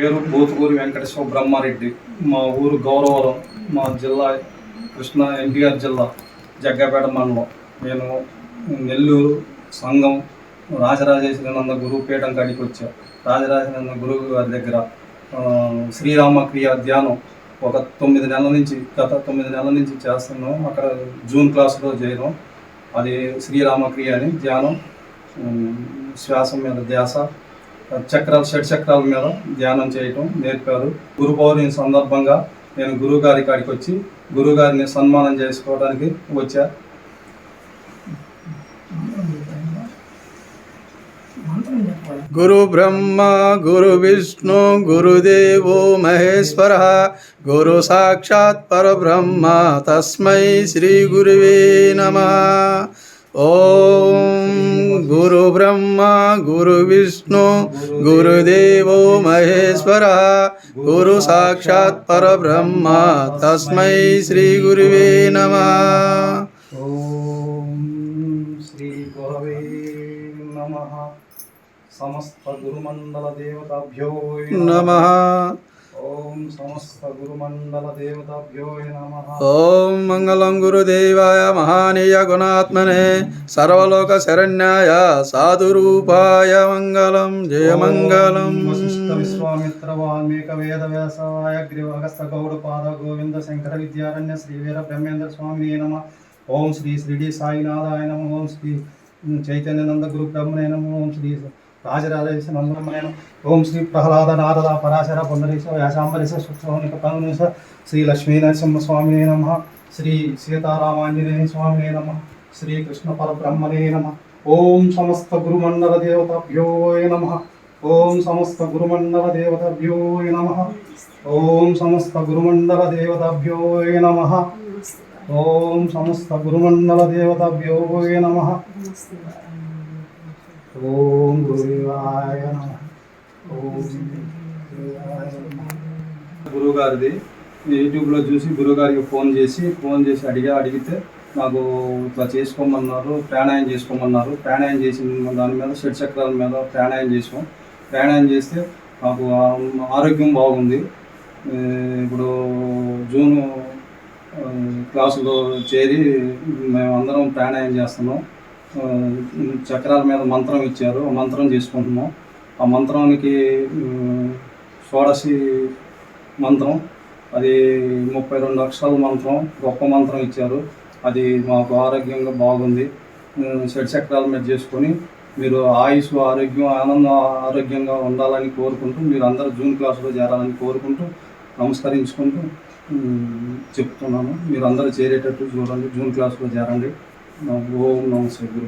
పేరు పోతుకూరి వెంకటేశ్వర బ్రహ్మారెడ్డి మా ఊరు గౌరవరం మా జిల్లా కృష్ణా ఎన్టీఆర్ జిల్లా జగ్గపేట మండలం. నేను నెల్లూరు సంఘం రాజరాజేశ్వరానంద గురువు పీఠం కాడికి వచ్చా. రాజరాజేశ్వరానంద గురువు గారి దగ్గర శ్రీరామక్రియ శ్రీరామ క్రియ ధ్యానం ఒక తొమ్మిది నెలల నుంచి గత తొమ్మిది నెలల నుంచి చేస్తున్నాం. అక్కడ జూన్ క్లాసులో చేయడం అది శ్రీరామ క్రియ అని ధ్యానం శ్వాసం మీద ధ్యాస చక్రాలు షడ్ చక్రాల మీద ధ్యానం చేయటం నేర్పారు. గురు పౌర్ణమి సందర్భంగా నేను గురువు గారి కాడికి వచ్చి గురువు గారిని సన్మానం చేసుకోవడానికి వచ్చా. గురు బ్రహ్మ గురు విష్ణు గురుదేవో మహేశ్వర గురు సాక్షాత్ పరబ్రహ్మ తస్మై శ్రీ గురువే నమ. ఓ గురు బ్రహ్మ గురు విష్ణు గురుదేవో మహేశ్వర గురు సాక్షాత్ పరబ్రహ్మ తస్మై శ్రీ గురువే నమ. ఓం శ్రీ గురవే నమ. సమస్త గురుమండల దేవతాభ్యో నమ. ఓం మంగళం గురుదేవాయ మహానీయ గుణాత్మనే సర్వలోక శరణ్యాయ సాధురూపాయ మంగళం జయ మంగళం. విశ్వామిత్ర వాల్మీక వేద వ్యాసాయ గ్రీవ అగస్త గౌడ పాద గోవింద శంకర విద్యారణ్య శ్రీ వీర బ్రహ్మేంద్ర స్వామి నమ. ఓం శ్రీ శ్రీడి సాయినాథాయ నమ. ఓం శ్రీ చైతన్యనంద గురు నమ. ఓం శ్రీ రాజరాజేశ నందమయ ఓం శ్రీ ప్రహ్లాద నారద పరాశర పుండరీశ వ్యాసాంబరీశ సుక్షోనిక పనునిశ శ్రీ లక్ష్మీ నరసింహ స్వామినే నమ. శ్రీ సీతారామాంజనేయ స్వామినే నమ. శ్రీ కృష్ణ పరబ్రహ్మణే నమ. ఓం సమస్త గురుమండల దేవతాభ్యో నమ. ఓం సమస్త గురుమండల దేవతాభ్యో నమ. ఓం సమస్త గురుమండల దేవతాభ్యో నమ. ఓం సమస్త గురుమండల దేవతాభ్యో నమ. ఓం ఓం గురువాయ గురువుగారిది. యూట్యూబ్లో చూసి గురువుగారికి ఫోన్ చేసి ఫోన్ చేసి అడిగా అడిగితే నాకు ఇట్లా చేసుకోమన్నారు ప్రాణాయం చేసుకోమన్నారు. ప్రాణాయం చేసిన దాని మీద షడ్ చక్రాల మీద ప్రాణాయం చేసాం. ప్రాణాయం చేస్తే నాకు ఆరోగ్యం బాగుంది. ఇప్పుడు జూన్ క్లాసులో చేరి మేము అందరం ప్రాణాయం చేస్తున్నాం. చక్రాల మీద మంత్రం ఇచ్చారు. ఆ మంత్రం చేసుకుంటున్నాం. ఆ మంత్రానికి ఉమ్, షోడశి మంత్రం అది ముప్పై రెండు అక్షరాల మంత్రం గొప్ప మంత్రం ఇచ్చారు. అది మాకు ఆరోగ్యంగా బాగుంది. షడ్ చక్రాల మీద చేసుకొని మీరు ఆయుష్ ఆరోగ్యం ఆనందం ఆరోగ్యంగా ఉండాలని కోరుకుంటూ మీరు అందరూ జూన్ క్లాసులో చేరాలని కోరుకుంటూ నమస్కరించుకుంటూ చెప్తున్నాను. మీరు అందరూ చేరేటట్టు చూడండి. జూన్ క్లాసులో చేరండి. ఓం నమస్తే గురు